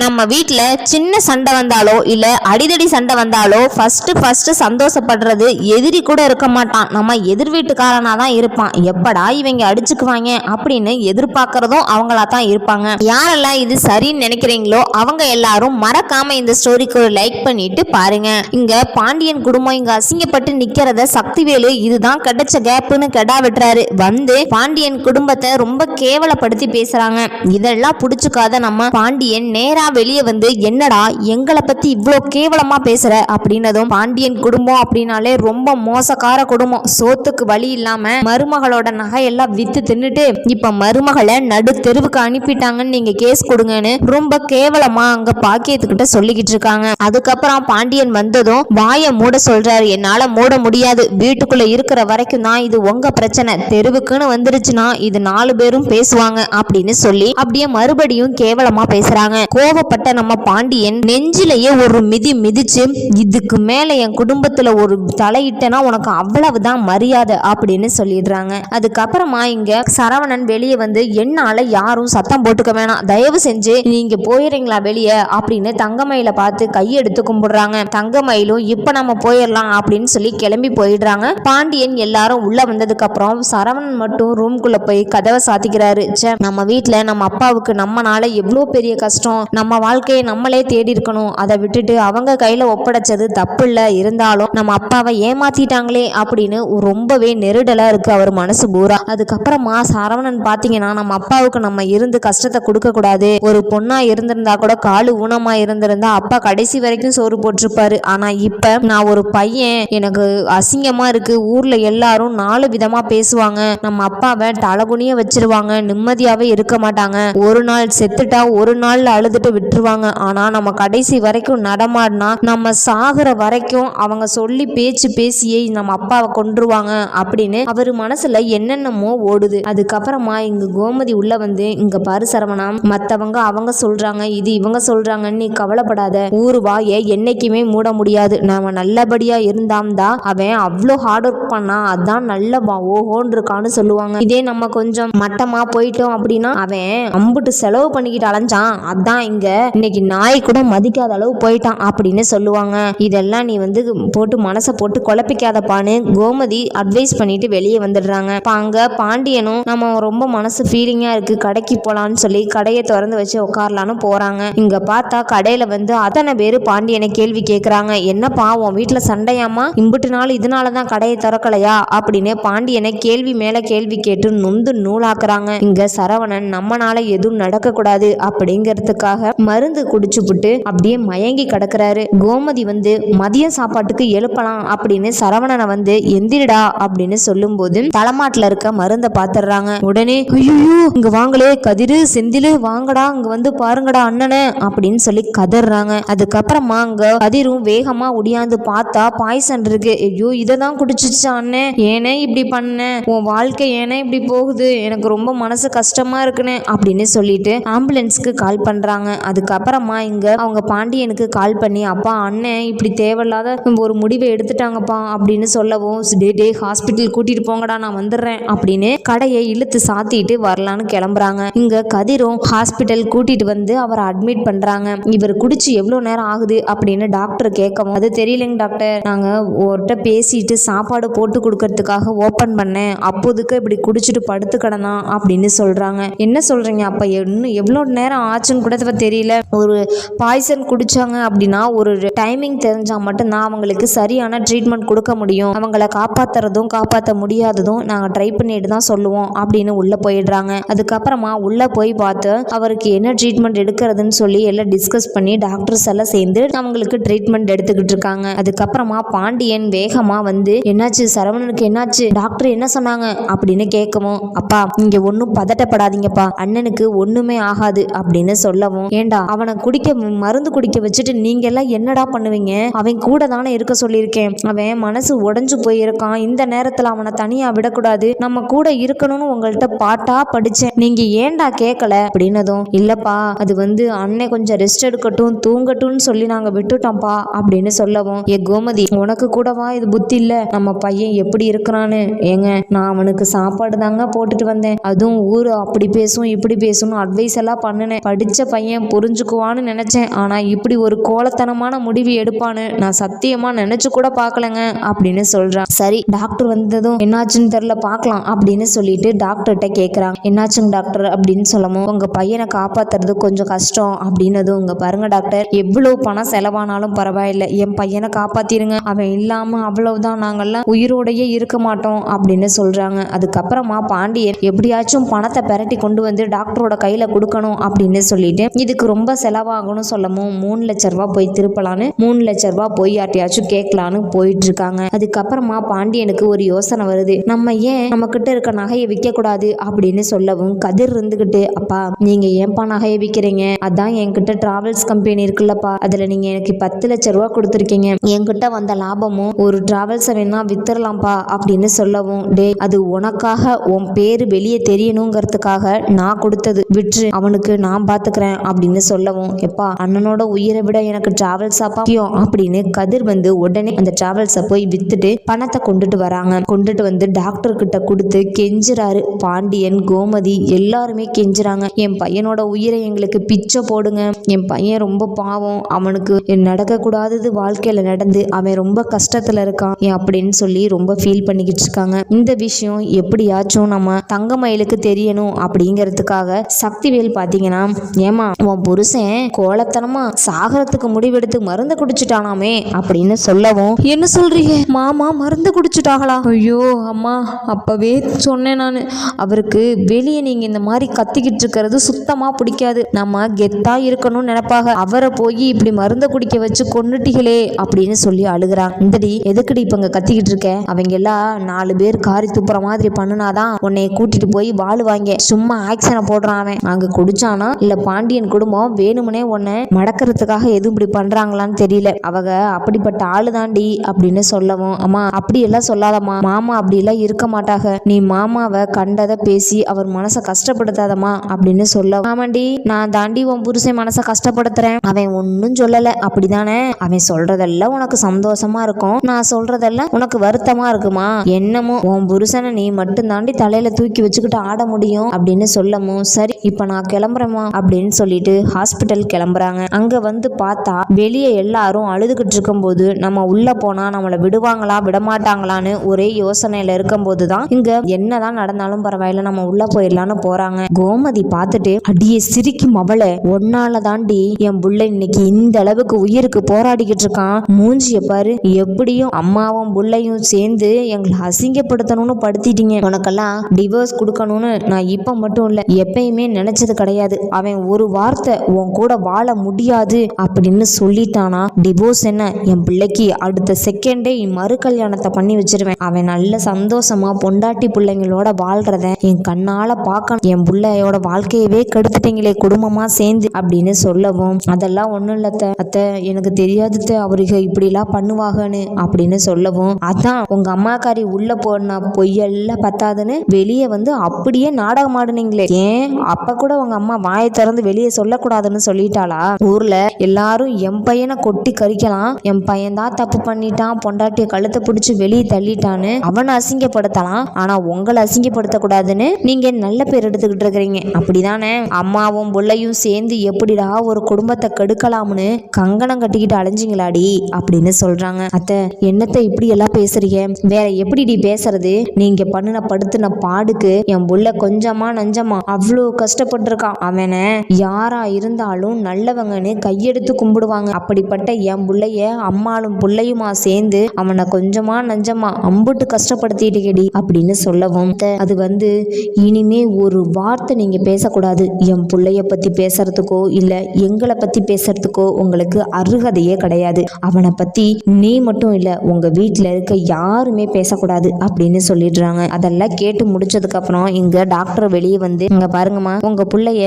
நம்ம வீட்டில் சின்ன சண்டை வந்தாலோ இல்லை அடிதடி சண்டை வந்தாலோ ஃபஸ்ட்டு ஃபஸ்ட்டு சந்தோஷப்படுறது எதிரி கூட இருக்க மாட்டான். நம்ம எதிர் வீட்டுக்காரனாக தான் இருப்பான். எப்படா இவங்க அடிச்சுக்குவாங்க அப்படின்னு எதிர்பார்க்கறதும் அவங்களா தான் இருப்பாங்க. யாரெல்லாம் இது சரின்னு நினைக்கிறீங்களோ அவங்க எல்லாரும் மறக்காம இந்த ஸ்டோரிக்கு ஒரு லைக் பண்ணிட்டு பாருங்க. இங்க பாண்டியன் குடும்பம் இங்க அசிங்கப்பட்டு நிக்கிறத சக்திவேலு இதுதான் கிடைச்ச கேப்புன்னு கெடா விட்டுறாரு. வந்து பாண்டியன் குடும்பத்தை ரொம்ப கேவலப்படுத்தி பேசுறாங்க. இதெல்லாம் பிடிச்சிக்காத நம்ம பாண்டியன் நேரா வெளியே வந்து என்னடா எங்களை பத்தி இவ்வளோ கேவலமா பேசுற? அப்படின்னதும் பாண்டியன் குடும்பம் அப்படின்னாலே ரொம்ப மோசக்கார குடும்பம். சோத்துக்கு வழி இல்லாம மருமகளோட நகையெல்லாம் வித்து தின்னுட்டு இப்ப மருமகளை நடு தெருவுக்கு அனுப்பிட்டாங்கன்னு நீங்க கேஸ் கொடுங்கன்னு ரொம்ப கேவலமா அங்க பாக்கியத்துக்கிட்ட சொல்லிக்கிட்டு இருக்காங்க. அதுக்கப்புறம் பாண்டியன் வந்ததும் வாயை மூட சொல்றாரு. என்னால மூட முடியாது. வீட்டுக்குள்ள இருக்கிற வரைக்கும் தான் இது உங்க பிரச்சனை. தெருவுக்குன்னு வந்துருச்சுன்னா இது நாலு பேரும் பேசுவாங்க அப்படின்னு சொல்லி அப்படியே மறுபடியும் கேவலமா பேசுறாங்க. கோபப்பட்ட நம்ம பாண்டியன் நெஞ்சிலேயே ஒரு மிதி மிதிச்சு இதுக்கு மேல என் குடும்பத்துல ஒரு தலையிட்டனா உனக்கு அவ்வளவுதான் மரியாதை அப்படின்னு சொல்லிடுறாங்க. அதுக்கப்புறமா இங்க சரவணன் வெளியே வந்து என்னால யாரும் சத்தம் போட்டுக்க வேணாம். தயவு செஞ்சு நீங்க போயிடுறீங்களா வெளியே? அப்படின்னு தங்கமயில பார்த்து கையெடுத்து கும்பிடுறாங்க. தங்கமயிலும் இப்ப நம்ம போயிடலாம் அப்படின்னு சொல்லி கிளம்பி போயிடுறாங்க. பாண்டியன் எல்லாரும் உள்ள வந்ததுக்கு அப்புறம் சரவணன் மட்டும் ரூம்குள்ள போய் கதவை சாத்திக்கிறாரு. நம்ம வீட்டுல நம்ம அப்பாவுக்கு நம்மனால எவ்வளோ பெரிய கஷ்டம். நம்ம வாழ்க்கையை நம்மளே தேடி இருக்கணும். அதை விட்டுட்டு அவங்க கையில ஒப்படைச்சது தப்பு இல்லை இருந்தாலும் நம்ம அப்பாவை ஏமாத்திட்டாங்களே அப்படின்னு ரொம்பவே நெருடலா இருக்கு அவர் மனசு பூரா. அதுக்கப்புறமா சரவணன் பாத்தீங்கன்னா நம்ம அப்பாவுக்கு நம்ம இருந்து கஷ்டத்தை கொடுக்க கூடாது. ஒரு பொண்ணா இருந்திருந்தா கூட காலு ஊனமா இருந்திருந்தா அப்பா கடைசி வரைக்கும் சோறு போட்டிருப்பாரு. ஆனா இப்ப நான் ஒரு பையன். எனக்கு அசிங்கமா இருக்கு. ஊர்ல எல்லாரும் நாலு விதமா பேசுவாங்க. நம்ம அப்பாவை தலகுனிய வச்சிருவாங்க. நிம்மதியாவே இருக்க மாட்டாங்க. ஒரு நாள் செத்துட்டா ஒரு நாள் அழுதுட்டு விட்டுருவாங்க. ஆனா நம்ம கடைசி வரைக்கும் நடமாடினா நம்ம சாகுற வரைக்கும் அவங்க சொல்லி பேச்சு பேசியே நம்ம அப்பாவை கொன்றுவாங்க அப்படின்னு அவர் மனசுல என்னென்னமோ ஓடுது. அதுக்கப்புறமா இங்க கோமதி உள்ள வந்து இங்க பாரு சரவணா மத்தவங்க அவங்க சொல்றாங்க இது இவங்க சொல்றாங்கன்னு நீ கவலைப்படாத. ஊரு வாயை என்னைக்குமே மூட முடியாது. நாம நல்லபடியா இருந்தாம்தா அவன் அவ்வளோ ஹார்ட் ஒர்க் பண்ணா அதான் நல்ல ஓஹோன் இருக்கான்னு சொல்லுவாங்க. இதே நம்ம கொஞ்சம் மட்டமா போயிட்டோம் அப்படின்னா அவன் அம்புட்டு செலவு பண்ணிக்கிட்டு அலைஞ்சான். அதான் இங்க இன்னைக்கு நாய் கூட மதிக்காத அளவு போயிட்டான் அப்படின்னு சொல்லுவாங்க. இதெல்லாம் நீ வந்து போட்டு மனசை போட்டு குழப்பிக்காதப்பான்னு கோமதி அட்வைஸ் பண்ணிட்டு வெளியே வந்துடுறாங்க. இப்ப அங்க பாண்டியனும் நம்ம ரொம்ப மனசு ஃபீலிங்கா இருக்கு. கடைக்கு போலான்னு சொல்லி கடையை திறந்து வச்சு உட்காரலான்னு போறாங்க. இங்க பார்த்தா கடையில வந்து அத்தனை பேர் பாண்டியனை கேள்வி கேட்கறாங்க என்ன பாவம் வீட்டுல சண்டையாமா இம்புட்டு நாள் இதனால தான் கடையை திறக்கலையா? அப்படின்னு பாண்டியனை கேள்வி மேல கேள்வி கேட்டு நொந்து நூலாக்குறாங்க. இங்க சரவணன் நம்மனால எதுவும் நடக்கக்கூடாது அப்படிங்கிறதுக்காக மருந்து குடிச்சுப்புட்டு அப்படியே மயங்கி கிடக்குறாரு. கோமதி வந்து மதிய சாப்பாட்டுக்கு எழுப்பலாம் அப்படின்னு சரவணனை வந்து எந்திரிடா அப்படின்னு சொல்லும்போது தலைமாட்டுல இருக்க மருந்தை பாத்துறாங்க உடனே ஐயோ இங்க வாங்களே கதிரு செந்திலு வாங்கடா இங்க வந்து பாருங்கடா அண்ணனை அப்படின்னு சொல்லி கதறாங்க அதுக்கப்புறமா அங்க கதிரும் வேகமா ஒடியாந்து பார்த்தா பாய்சன் இருக்கு. ஐயோ இதை தான் குடிச்சிச்சா அண்ணன் ஏனே இப்படி பண்ண? உன் வாழ்க்கை ஏனே இப்படி போகுது? எனக்கு ரொம்ப மனசு கஷ்டமா இருக்குன்னு அப்படின்னு சொல்லிட்டு ஆம்புலன்ஸ்க்கு கால் பண்றாங்க. அதுக்கப்புறமா இங்க அவங்க பாண்டியனுக்கு கால் பண்ணி அப்பா அண்ணன் இப்படி தேவையில்லாத ஒரு முடிவை எடுத்துட்டாங்கப்பா அப்படின்னு சொல்லவும் டே டே ஹாஸ்பிட்டல் கூட்டிட்டு போங்கடா நான் வந்துடுறேன் அப்படின்னு கடையை இழுத்து சாத்திட்டு வரலான்னு கிளம்புறாங்க. இங்க கதிரும் ஹாஸ்பிட்டல் கூட்டிட்டு வந்து அவரை அட்மிட் பண்றாங்க. இவர் குடிச்சு எவ்வளவு நேரம் ஆகுது? அப்படின்னு டாக்டர் கேட்கவும் அது தெரியலங்க டாக்டர் நாங்க ஒருட்ட பேசிட்டு சாப்பாடு போட்டு கொடுக்கறதுக்காக ஓபன் பண்ணேன். அப்போதுக்கு இப்படி குடிச்சிட்டு படுத்து கிடந்தான் அப்படின்னு சொல்றாங்க. என்ன சொல்றீங்க அப்ப? இன்னும் எவ்வளவு நேரம் ஆச்சுன்னு கூட தெரியல. ஒரு பாய்சன் குடிச்சாங்க அப்படின்னா ஒரு டைமிங் தெரிஞ்சா மட்டும்தான் அவங்களுக்கு சரியான ட்ரீட்மெண்ட் கொடுக்க முடியும். அவங்கள காப்பாத்துறதும் காப்பாற்ற முடியாததும் நாங்கள் ட்ரை பண்ணிட்டு தான் சொல்லுவோம் அப்படின்னு உள்ள போயிடுறாங்க. அதுக்கப்புறமா உள்ள போய் பார்த்து அவருக்கு என்ன ட்ரீட்மெண்ட் எடுக்கிறதுன்னு சொல்லி எல்லாம் டிஸ்கஸ் பண்ணி டாக்டர்ஸ் எல்லாம் சேர்ந்து அவங்களுக்கு ட்ரீட்மெண்ட் எடுத்துக்கிட்டு இருக்காங்க. அதுக்கப்புறமா பாண்டியன் வேகமா வந்து என்னாச்சு சரவணனுக்கு என்னாச்சு? டாக்டர் என்ன சொன்னாங்க? அப்படின்னு கேட்கவும் அப்பா இங்க ஒன்றும் பதட்டப்படாதீங்கப்பா. அண்ணனுக்கு ஒண்ணுமே ஆகாது அப்படின்னு சொல்லவும் ஏண்டா? அவனை குடிக்க மருந்து குடிக்க வச்சுட்டு நீங்க எல்லாம் என்னடா பண்ணுவீங்க? அவன் கூட தானே இருக்க சொல்லியிருக்கேன். அவன் மனசு உடஞ்சு போயிருக்கான். இந்த நேரத்துல அவனை தனியா விடக்கூடாது. நம்ம கூட இருக்கணும்னு உங்கள்கிட்ட பாட்டா படிச்சேன். நீங்க ஏன்டா கேட்கல அப்படின்னதும் இல்லப்பா அது வந்து அண்ணே கொஞ்சம் ரெஸ்ட் எடுக்கட்டும் தூங்கட்டும்னு சொல்லி நாங்க விட்டுட்டோம்ப்பா அப்படின்னு சொல்லவும் ஏ கோமதி உனக்கு கூடவா இது புத்தி இல்ல? நம்ம பையன் எப்படி இருக்கிறான்னு? ஏங்க நான் அவனுக்கு சாப்பாடு தாங்க போட்டுட்டு வந்தேன். அதுவும் ஊரு அப்படி பேசும் இப்படி பேசும்னு அட்வைஸ் எல்லாம் பண்ணினேன். படிச்ச பையன் புரிஞ்சுக்குவான்னு நினைச்சேன். ஆனா இப்படி ஒரு கோலத்தனமான முடிவு எடுப்பான்னு நான் சத்தியமா நினைச்சு கூட பார்க்கலங்க அப்படின்னு சொல்றான் சரி டாக்டர் வந்ததும் என்னாச்சுன்னு தெரியல பார்க்கலாம் அப்படின்னு சொல்லிட்டு டாக்டர்கிட்ட கேட்குறாங்க என்னாச்சுங்க டாக்டர் அப்படின்னு சொல்லமோ உங்க பையனை காப்பாத்துறது கொஞ்சம் கஷ்டம் அப்படின்னதும் உங்க பாருங்க டாக்டர் எவ்வளவு பணம் செலவானாலும் பரவாயில்ல. என் பையனை காப்பாத்திருங்க. அவன் இல்லாம அவ்வளவுதான் நாங்கெல்லாம் உயிரோடையே இருக்க மாட்டோம் அப்படின்னு சொல்றாங்க. அதுக்கப்புறமா பாண்டியன் எப்படியாச்சும் பணத்தை பரட்டி கொண்டு வந்து டாக்டரோட கையில கொடுக்கணும் அப்படின்னு சொல்லிட்டு இதுக்கு ரொம்ப செலவாகணும் சொல்லவும் மூணு லட்ச ரூபா போய் திருப்பலான்னு மூணு லட்ச ரூபா போய் யார்ட்டையாச்சும் கேட்கலான்னு போயிட்டு இருக்காங்க அதுக்கப்புறமா பாண்டியனுக்கு ஒரு யோசனை வருது. நம்ம ஏன் நம்ம கிட்ட இருக்க நகையை விற்க கூடாது அப்படின்னு சொல்லவும் கதிர் இருந்துகிட்டு அப்பா நீங்க ஏன்பா நகையை விற்கிறீங்க அதான் என்கிட்ட டிராவல்ஸ் கம்பெனி இருக்குல்லப்பா. அதுல நீங்க எனக்கு பத்து லட்ச ரூபா கொடுத்துருக்கீங்க. என்கிட்ட வந்த லாபமும் ஒரு டிராவல்ஸை வேணா வித்துரலாம்ப்பா அப்படின்னு சொல்லவும் டே அது உனக்காக உன் பேரு வெளியே தெரியணுங்கிறதுக்காக நான் கொடுத்தது. விற்று அவனுக்கு நான் பாத்துக்கிறேன் அப்படின்னு சொல்லவும் எப்பா அண்ணனோட உயிரை விட எனக்கு டிராவல்ஸாப்பா முக்கியம் அப்படின்னு கதிர் வந்து உடனே அந்த டிராவல்ஸை போய் வித்துட்டு பணத்தை கொண்டுட்டு வராங்க. கொண்டுட்டு வந்து டாக்டர் கிட்ட கொடுத்து கெஞ்சுறாரு. பாண்டியன் கோமதி எல்லாருமே கெஞ்சுறாங்க. என் பையனோட உயிரை எங்களுக்கு பிச்சை போடுங்க. என் பையன் ரொம்ப பாவம். அவனுக்கு நடக்கக்கூடாதது வாழ்க்கையில நடந்து அவன் ரொம்ப கஷ்டத்துல இருக்கான். அப்படின்னு சொல்லி ரொம்ப ஃபீல் பண்ணிக்கிட்டு இருக்காங்க. இந்த விஷயம் எப்படியாச்சும் நம்ம தங்கமயிலுக்கு தெரியணும் அப்படிங்கிறதுக்காக சக்திவேல் பாத்தீங்கன்னா ஏமா உன் புருஷன் கோலத்தனமா சாகரத்துக்கு முடிவெடுத்து மருந்து குடிச்சிட்டானாமே அப்படின்னு சொல்லவும் என்ன சொல்றீங்க? மாமா மருந்து குடிச்சிட்டாங்களா? ஐயோ அம்மா அப்பவே சொன்னேன் நான். அவருக்கு வெளியே நீங்க இந்த மாதிரி கத்திக்கிட்டு இருக்கிறது சுத்தமா பிடிக்காது. நம்ம கெத்தா இருக்கணும்னு நினைப்பாக. அவரை போய் இப்படி மருந்தை குடிக்க வச்சு கொன்னுட்டீங்களே அப்படின்னு சொல்லி அழுகிறான். இந்தடி எதுக்குடி இப்ப இங்க கத்திக்கிட்டு இருக்க? அவங்க எல்லாம் நாலு பேர் காரி துப்புற மாதிரி பண்ணுனாதான் உன்னைய கூட்டிட்டு போய் வாழுவாங்க சும்மா ஆக்சனை போடுறான் அவன். அங்க குடிச்சானா இல்ல பாண்டியன் குடும்பம் வேணும்னே உன்னை மடக்கிறதுக்காக எதுவும் இப்படி பண்றாங்களான்னு தெரியல. அவங்க அப்படிப்பட்ட ஆளு தாண்டி அப்படின்னு சொல்லவும் அம்மா அப்படி எல்லாம் சொல்லாதம்மா. மாமா அப்படி எல்லாம் இருக்க மாட்டாக நீ மாமாவை கண்டதை பேசி அவர் மனசை கஷ்டப்படுத்தாதம்மா. அப்படின்னு சொல்ல ஆமாண்டி நான் தாண்டி உன் புருஷன் மனசை கஷ்டப்படுத்துறேன். அவன் ஒன்னும் சொல்லல. அப்படிதானே? அவன் சொல்றதெல்லாம் உனக்கு சந்தோஷமா இருக்கும். நான் சொல்றதெல்லாம் உனக்கு வருத்தமா இருக்குமா? என்னமோ உன் புருஷனை நீ மட்டும் தாண்டி தலையில தூக்கி வச்சுக்கிட்டு ஆட முடியும். அப்படின்னு சொல்லவும் சரி இப்ப நான் கிளம்புறேம்மா. அப்படின்னு சொல்லிட்டு ஹாஸ்பிட்டல் கிளம்புறாங்க. அங்க வந்து பார்த்தா வெளியே எல்லாரும் அழுதுகிட்டு இருக்கும்போது நம்ம உள்ள போனா நம்மளை விடுவாங்களா விடமாட்டாங்களான்னு ஒரே யோசனையில இருக்கும்போது தான் இங்க என்னதான் நடந்தாலும் பரவாயில்ல நம்ம உள்ள போயிடலான்னு போறாங்க. கோமதி பார்த்துட்டு அடியே சிரிக்கும் அவளை. ஒன்னால தாண்டி என் புள்ள இன்னைக்கு இந்த அளவுக்கு உயிருக்கு போராடிக்கிட்டு இருக்கான். மூஞ்சிய பாரு. எப்படியும் அம்மாவும் புள்ளையும் சேர்ந்து எங்களை அசிங்கப்படுத்தணும்னு படுத்திட்டீங்க. உனக்கெல்லாம் டிவோர்ஸ் கொடுக்கணும்னு நான் இப்ப மட்டும் இல்ல எப்பயுமே நினைச்சது கிடையாது. அவன் ஒரு வார்த்தை உன் கூட வாழ முடியாது அப்படின்னு சொல்லிட்டானா. டிவோர்ஸ் என்ன? என் பிள்ளைக்கு அடுத்த செகண்டே மறு கல்யாணத்தை பண்ணி வச்சிருவேன். அவன் நல்ல சந்தோஷமா பொண்டாட்டி பிள்ளைங்களோட வாழ்றத என் கண்ணால பார்க்கணும். என் பிள்ளையோட வாழ்க்கையவே கெடுத்துட்டீங்களே குடும்பமா சேர்ந்து அப்படின்னு சொல்லவும் அதெல்லாம் ஒண்ணும் இல்ல அத்தை. எனக்கு தெரியாது அவருக்கு இப்படி இப்படிலாம் பண்ணுவாங்கன்னு அப்படின்னு சொல்லவும் அதான் உங்க அம்மாக்காரி உள்ள போன பொய்யெல்லாம் பத்தாதுன்னு வெளியே வந்து அப்படியே நாடகம் ஆடுனீங்களே. ஏன்? அப்ப கூட உங்க அம்மா வாயை திறந்து வெளியே சொல்லக்கூடாதுன்னு சொல்லிட்டாளா? ஊர்ல எல்லாரும் என் பையனை கொட்டி கறிக்கலாம் என் பையன் தான் தப்பு பண்ணிட்டான். பொண்டாட்டிய கழுத்தை பிடிச்சி வெளியே தள்ளிட்டான்னு அவனை அசிங்கப்படுத்தலாம். ஆனா உங்களை அசிங்கப்படுத்த கூடாதுன்னு நீங்க நல்ல பேர் எடுத்துக்கிட்டு இருக்கிறீங்க. அப்படிதானே? அம்மாவும் புள்ளையும் சேர்ந்து எப்படிடா ஒரு குடும்பத்தை கெடுக்கலாம்னு கங்கணம் கட்டிக்கிட்டு அலைஞ்சிங்களாடி? அப்படின்னு சொல்றாங்க. அத்தை என்னத்தை இப்படி எல்லாம் பேசுறீங்க? வேற எப்படிடி பேசுறது? நீங்க பண்ணின படுத்தின பாடுக்கு என் புள்ள கொஞ்சமா நஞ்சமா அவ்வளோ கஷ்டப்பட்டிருக்கான். அவனை யாரா இருந்தாலும் நல்லவங்கன்னு கையெடுத்து கும்பிடுவாங்க. அப்படிப்பட்ட என் பிள்ளைய அம்மாளும் பிள்ளையுமா சேர்ந்து அவனை கொஞ்சமா நஞ்சமா அம்புட்டு கஷ்டப்படுத்திட்டுக்கடி அப்படின்னு சொல்லவும். அது வந்து இனிமே ஒரு வார்த்தை நீங்க பேசக்கூடாது. என் பிள்ளைய பத்தி பேசுறதுக்கோ இல்ல எங்களை பத்தி பேசுறதுக்கோ உங்களுக்கு அருகதையே கிடையாது. அவனை பத்தி நீ மட்டும் இல்ல உங்க வீட்டுல இருக்க யாருமே பேசக்கூடாது அப்படின்னு சொல்லிடுறாங்க. அதெல்லாம் கேட்டு முடிச்சதுக்கு அப்புறம் இங்க டாக்டர் வெளியே வந்து இங்க பாருங்கம்மா உங்க பிள்ளைய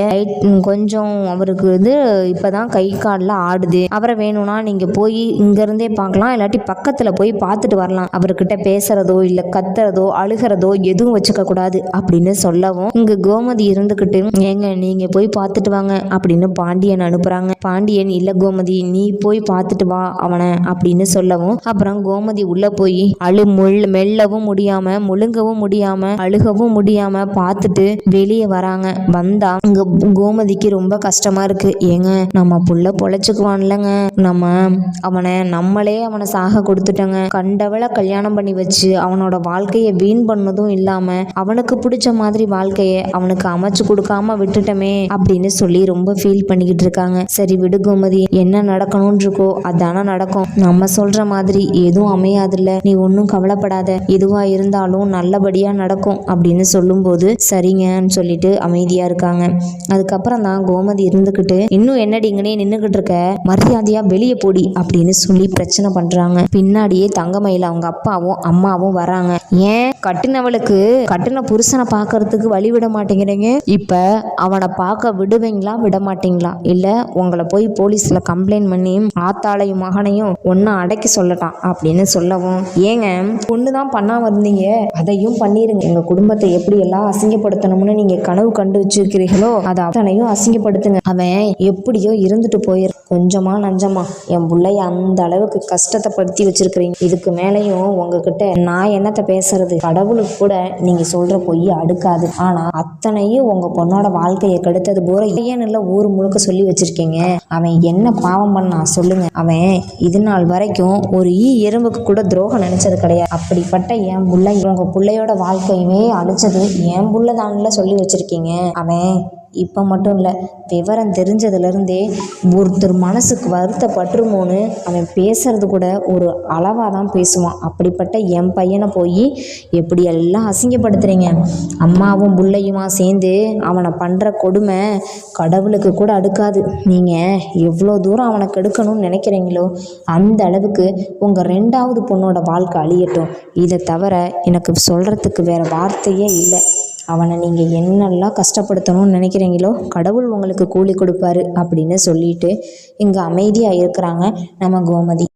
கொஞ்சம் அவருக்கு வந்து இப்பதான் கை காலில் ஆடுது. அவரை வேணும்னா நீங்க போய் இங்கேருந்தே பார்க்கலாம். இல்லாட்டி பக்கத்தில் போய் பார்த்துட்டு வரலாம். அவர்கிட்ட பேசுறதோ இல்லை கத்துறதோ அழுகிறதோ எதுவும் வச்சுக்க கூடாது அப்படின்னு சொல்லவும் இங்க கோமதி இருந்துக்கிட்டு ஏங்க நீங்க போய் பார்த்துட்டு வாங்க அப்படின்னு பாண்டியன் அனுப்புறாங்க. பாண்டியன் இல்லை கோமதி நீ போய் பார்த்துட்டு வா அவனை அப்படின்னு சொல்லவும் அப்புறம் கோமதி உள்ள போய் அழு முள் மெல்லவும் முடியாம முழுங்கவும் முடியாம அழுகவும் முடியாம பார்த்துட்டு வெளியே வராங்க. வந்தா இங்க கோமதிக்கு ரொம்ப கஷ்டமாக இருக்குது ஏங்க நம்ம புள்ள பொழைச்சிக்குவான்லங்க. நம்ம அவனை நம்மளே அவனை சாக கொடுத்துட்டோங்க. கண்டவளை கல்யாணம் பண்ணி வச்சு அவனோட வாழ்க்கையை வீண் பண்ணதும் இல்லாமல் அவனுக்கு பிடிச்ச மாதிரி வாழ்க்கையை அவனுக்கு அமைச்சு கொடுக்காம விட்டுட்டோமே அப்படின்னு சொல்லி ரொம்ப ஃபீல் பண்ணிக்கிட்டு இருக்காங்க. சரி விடு கோமதி என்ன நடக்கணும்னு இருக்கோ அதானே நடக்கும். நம்ம சொல்ற மாதிரி எதுவும் அமையாதுல்ல. நீ ஒன்றும் கவலைப்படாத. எதுவா இருந்தாலும் நல்லபடியா நடக்கும் அப்படின்னு சொல்லும்போது சரிங்கன்னு சொல்லிட்டு அமைதியா இருக்காங்க. அதுக்கப்புறம் தான் கோமதி இருந்துக்கிட்டு இன்னும் என்னடிங்கனே நின்றுக்கிட்டு இருக்க? மரியாதையா வெளியே போடி அப்படின்னு சொல்லி பிரச்சனை பண்றாங்க. பின்னாடியே தங்கமயில அவங்க அப்பாவும் அம்மாவும் வராங்க. ஏன்? கட்டினவளுக்கு கட்டின புருஷனை பார்க்கறதுக்கு வழி விட மாட்டேங்கிறீங்க? இப்ப அவனை பார்க்க விடுவீங்களா? விட மாட்டீங்களா? இல்ல உங்களை போய் போலீஸ்ல கம்ப்ளைண்ட் பண்ணி ஆத்தாளையும் மகனையும் ஒன்னும் அடக்கி சொல்லட்டான் அப்படின்னு சொல்லவும். ஏங்க பொண்ணு தான் பண்ணாம இருந்தீங்க. அதையும் பண்ணிருங்க. எங்க குடும்பத்தை எப்படி எல்லாம் அசிங்கப்படுத்தணும்னு நீங்க கனவு கண்டு வச்சிருக்கிறீங்களோ அதை அத்தனையும் அசிங்கப்படுத்துங்க அவன் எப்படியோ இருந்துட்டு போயிரு. கொஞ்சமா நஞ்சமா. என் பிள்ளைய அந்த அளவுக்கு கஷ்டத்தை படுத்தி வச்சிருக்கிறீங்க. இதுக்கு மேலேயும் உங்ககிட்ட நான் என்னத்தை பேசுறது? கடவுளுக்கு கூட நீங்க சொல்ற பொய் அடுக்காது. ஆனா அத்தனையும் உங்க பொண்ணோட வாழ்க்கையை கெடுத்தது போற ஏன் இல்ல ஊர் முழுக்க சொல்லி வச்சிருக்கீங்க. அவன் என்ன பாவம் பண்ணா சொல்லுங்க. அவன் இது நாள் வரைக்கும் ஒரு ஈ எறும்புக்கு கூட துரோகம் நினைச்சது கிடையாது. அப்படிப்பட்ட என் புள்ளை உங்க பிள்ளையோட வாழ்க்கையுமே அழிச்சது என் புள்ளதான்ல சொல்லி வச்சிருக்கீங்க. அவன் இப்போ மட்டும் இல்லை விவரம் தெரிஞ்சதுலேருந்தே ஒருத்தர் மனசுக்கு வருத்தப்பட்டுருமோன்னு அவன் பேசுறது கூட ஒரு அளவாக தான் பேசுவான். அப்படிப்பட்ட என் பையனை போய் எப்படி எல்லாம் அசிங்கப்படுத்துறீங்க? அம்மாவும் புள்ளையுமா சேர்ந்து அவனை பண்ணுற கொடுமை கடவுளுக்கு கூட அடுக்காது. நீங்கள் எவ்வளோ தூரம் அவனை கெடுக்கணும்னு நினைக்கிறீங்களோ அந்த அளவுக்கு உங்கள் ரெண்டாவது பொண்ணோட வாழ்க்கை அழியட்டும். இதை தவிர எனக்கு சொல்கிறதுக்கு வேறு வார்த்தையே இல்லை. அவனை நீங்கள் என்னெல்லாம் கஷ்டப்படுத்தணும்னு நினைக்கிறீங்களோ கடவுள் உங்களுக்கு கூலி கொடுப்பாரு அப்படின்னு சொல்லிட்டு இங்கே அமைதியாக இருக்கிறாங்க நம்ம கோமதி.